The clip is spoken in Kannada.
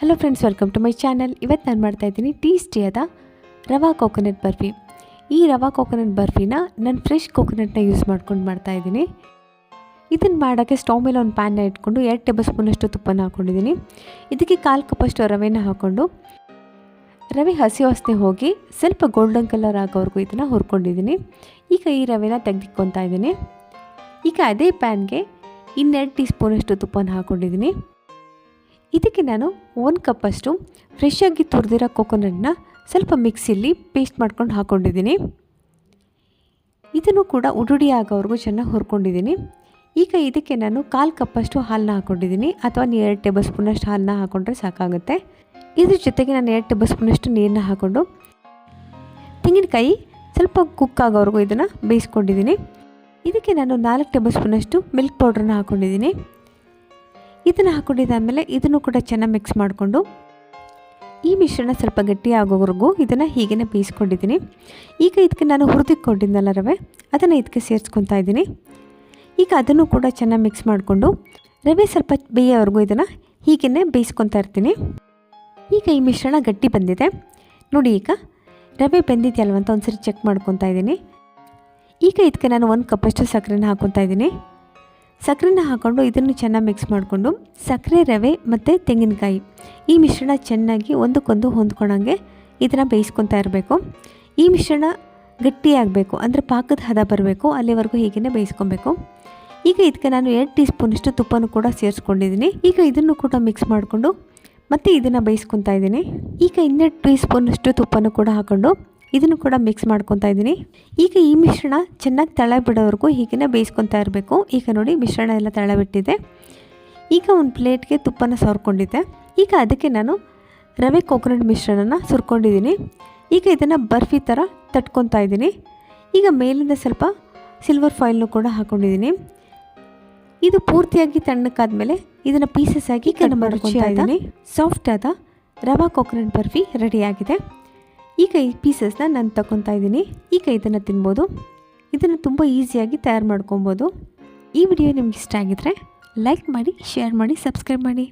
Hello friends welcome to my channel ಇವತ್ತು ನಾನು ಮಾಡ್ತಾಯಿದ್ದೀನಿ ಟೇಸ್ಟಿಯಾದ ರವಾ ಕೋಕೋನಟ್ ಬರ್ಫಿ. ಈ ರವಾ ಕೋಕೋನಟ್ ಬರ್ಫಿನ ನಾನು ಫ್ರೆಶ್ ಕೋಕೋನಟ್ನ ಯೂಸ್ ಮಾಡ್ಕೊಂಡು ಮಾಡ್ತಾಯಿದ್ದೀನಿ ಇದನ್ನು ಮಾಡೋಕ್ಕೆ ಸ್ಟವ್ ಮೇಲೆ ಒಂದು ಪ್ಯಾನ್ನ ಇಟ್ಕೊಂಡು ಎರಡು ಟೇಬಲ್ ಸ್ಪೂನಷ್ಟು ತುಪ್ಪನ ಹಾಕ್ಕೊಂಡಿದ್ದೀನಿ ಇದಕ್ಕೆ ಕಾಲು ಕಪ್ಪಷ್ಟು ರವೆನ ಹಾಕ್ಕೊಂಡು ರವೆ ಹಸಿ ವಾಸನೆ ಹೋಗಿ ಸ್ವಲ್ಪ ಗೋಲ್ಡನ್ ಕಲರ್ ಆಗೋವರೆಗೂ ಇದನ್ನು ಹುರ್ಕೊಂಡಿದ್ದೀನಿ. ಈಗ ಈ ರವೆನ ತೆಗೆದಿಕ್ಕೊತಾ ಇದ್ದೀನಿ. ಈಗ ಅದೇ ಪ್ಯಾನ್ಗೆ ಇನ್ನೆರಡು ಟೀ ಸ್ಪೂನಷ್ಟು ತುಪ್ಪನ ಹಾಕ್ಕೊಂಡಿದ್ದೀನಿ ಇದಕ್ಕೆ ನಾನು ಒಂದು ಕಪ್ಪಷ್ಟು ಫ್ರೆಶ್ ಆಗಿ ತುರಿದಿರೋ ಕೊಕೊನಟ್ನ ಸ್ವಲ್ಪ ಮಿಕ್ಸಿಲಿ ಪೇಸ್ಟ್ ಮಾಡ್ಕೊಂಡು ಹಾಕ್ಕೊಂಡಿದ್ದೀನಿ ಇದನ್ನು ಕೂಡ ಉಡುಡಿ ಆಗೋವರೆಗೂ ಚೆನ್ನಾಗಿ ಹುರ್ಕೊಂಡಿದ್ದೀನಿ. ಈಗ ಇದಕ್ಕೆ ನಾನು ಕಾಲು ಕಪ್ಪಷ್ಟು ಹಾಲನ್ನ ಹಾಕ್ಕೊಂಡಿದ್ದೀನಿ ಅಥವಾ ಎರಡು ಟೇಬಲ್ ಸ್ಪೂನಷ್ಟು ಹಾಲನ್ನ ಹಾಕ್ಕೊಂಡ್ರೆ ಸಾಕಾಗುತ್ತೆ. ಇದ್ರ ಜೊತೆಗೆ ನಾನು ಎರಡು ಟೇಬಲ್ ಸ್ಪೂನಷ್ಟು ನೀರನ್ನ ಹಾಕ್ಕೊಂಡು ತೆಂಗಿನಕಾಯಿ ಸ್ವಲ್ಪ ಕುಕ್ ಆಗೋವರೆಗೂ ಇದನ್ನು ಬೇಯಿಸ್ಕೊಂಡಿದ್ದೀನಿ. ಇದಕ್ಕೆ ನಾನು ನಾಲ್ಕು ಟೇಬಲ್ ಸ್ಪೂನಷ್ಟು ಮಿಲ್ಕ್ ಪೌಡ್ರನ್ನ ಹಾಕ್ಕೊಂಡಿದ್ದೀನಿ ಇದನ್ನು ಹಾಕ್ಕೊಂಡಿದ್ದಾದಮೇಲೆ ಇದನ್ನು ಕೂಡ ಚೆನ್ನಾಗಿ ಮಿಕ್ಸ್ ಮಾಡಿಕೊಂಡು ಈ ಮಿಶ್ರಣ ಸ್ವಲ್ಪ ಗಟ್ಟಿ ಆಗೋವರೆಗೂ ಇದನ್ನು ಹೀಗೇ ಬೇಯಿಸ್ಕೊಂಡಿದ್ದೀನಿ. ಈಗ ಇದಕ್ಕೆ ನಾನು ಹುರಿದಿಕ್ಕೊಂಡಿದ್ದಲ್ಲ ರವೆ, ಅದನ್ನು ಇದಕ್ಕೆ ಸೇರಿಸ್ಕೊತಾ ಇದ್ದೀನಿ. ಈಗ ಅದನ್ನು ಕೂಡ ಚೆನ್ನಾಗಿ ಮಿಕ್ಸ್ ಮಾಡಿಕೊಂಡು ರವೆ ಸ್ವಲ್ಪ ಬೇಯೋವರೆಗೂ ಇದನ್ನು ಹೀಗೇ ಬೇಯಿಸ್ಕೊತಾ ಇರ್ತೀನಿ. ಈಗ ಈ ಮಿಶ್ರಣ ಗಟ್ಟಿ ಬಂದಿದೆ. ನೋಡಿ ಈಗ ರವೆ ಬೆಂದಿದೆಯಲ್ವ ಅಂತ ಒಂದ್ಸರಿ ಚೆಕ್ ಮಾಡ್ಕೊತಾ ಇದ್ದೀನಿ. ಈಗ ಇದಕ್ಕೆ ನಾನು ಒಂದು ಕಪ್ಪಷ್ಟು ಸಕ್ಕರೆನ ಹಾಕ್ಕೊತಾ ಇದ್ದೀನಿ. ಸಕ್ಕರೆನ ಹಾಕ್ಕೊಂಡು ಇದನ್ನು ಚೆನ್ನಾಗಿ ಮಿಕ್ಸ್ ಮಾಡಿಕೊಂಡು ಸಕ್ಕರೆ, ರವೆ ಮತ್ತು ತೆಂಗಿನಕಾಯಿ ಈ ಮಿಶ್ರಣ ಚೆನ್ನಾಗಿ ಒಂದಕ್ಕೊಂದು ಹೊಂದ್ಕೊಳಂಗೆ ಇದನ್ನು ಬೇಯಿಸ್ಕೊತಾ ಇರಬೇಕು. ಈ ಮಿಶ್ರಣ ಗಟ್ಟಿಯಾಗಬೇಕು ಅಂದರೆ ಪಾಕದ ಹದ ಬರಬೇಕು, ಅಲ್ಲಿವರೆಗೂ ಹೀಗೇ ಬೇಯಿಸ್ಕೊಬೇಕು. ಈಗ ಇದಕ್ಕೆ ನಾನು ಎರಡು ಟೀ ಸ್ಪೂನಷ್ಟು ತುಪ್ಪನೂ ಕೂಡ ಸೇರಿಸ್ಕೊಂಡಿದ್ದೀನಿ. ಈಗ ಇದನ್ನು ಕೂಡ ಮಿಕ್ಸ್ ಮಾಡಿಕೊಂಡು ಮತ್ತು ಇದನ್ನು ಬೇಯಿಸ್ಕೊತಾ ಇದ್ದೀನಿ. ಈಗ ಇನ್ನೆರಡು ಟೀ ಸ್ಪೂನಷ್ಟು ತುಪ್ಪನೂ ಕೂಡ ಹಾಕ್ಕೊಂಡು ಇದನ್ನು ಕೂಡ ಮಿಕ್ಸ್ ಮಾಡ್ಕೊತಾ ಇದ್ದೀನಿ. ಈಗ ಈ ಮಿಶ್ರಣ ಚೆನ್ನಾಗಿ ತಳ ಬಿಡೋವರೆಗೂ ಹೀಗೇ ಬೇಯಿಸ್ಕೊತಾ ಇರಬೇಕು. ಈಗ ನೋಡಿ ಮಿಶ್ರಣ ಎಲ್ಲ ತಳ ಬಿಟ್ಟಿದೆ ಈಗ ಒಂದು ಪ್ಲೇಟ್ಗೆ ತುಪ್ಪನ ಸವರ್ಕೊಂಡಿದ್ದೆ. ಈಗ ಅದಕ್ಕೆ ನಾನು ರವೆ ಕೋಕೋನಟ್ ಮಿಶ್ರಣನ ಸುರ್ಕೊಂಡಿದ್ದೀನಿ. ಈಗ ಇದನ್ನು ಬರ್ಫಿ ಥರ ತಟ್ಕೊತಾ ಇದ್ದೀನಿ. ಈಗ ಮೇಲಿಂದ ಸ್ವಲ್ಪ ಸಿಲ್ವರ್ ಫಾಯಿಲ್ನು ಕೂಡ ಹಾಕ್ಕೊಂಡಿದ್ದೀನಿ ಇದು ಪೂರ್ತಿಯಾಗಿ ತಣ್ಣಕ್ಕಾದ್ಮೇಲೆ ಇದನ್ನು ಪೀಸಸ್ ಆಗಿ ಕಟ್ ಮಾಡ್ಕೊತಾ ಇದ್ದೀನಿ. ಸಾಫ್ಟ್ ಆದ ರವಾ ಕೋಕೋನಟ್ ಬರ್ಫಿ ರೆಡಿಯಾಗಿದೆ ಈ ಪೀಸಸ್ನ ನಾನು ತಗೊತಾ ಇದ್ದೀನಿ. ಈಗ ಇದನ್ನು ತಿನ್ಬೋದು. ಇದನ್ನು ತುಂಬ ಈಸಿಯಾಗಿ ತಯಾರು ಮಾಡ್ಕೊಬೋದು. ಈ ವಿಡಿಯೋ ನಿಮ್ಗೆ ಇಷ್ಟ ಆಗಿದ್ರೆ ಲೈಕ್ ಮಾಡಿ ಶೇರ್ ಮಾಡಿ ಸಬ್ಸ್ಕ್ರೈಬ್ ಮಾಡಿ.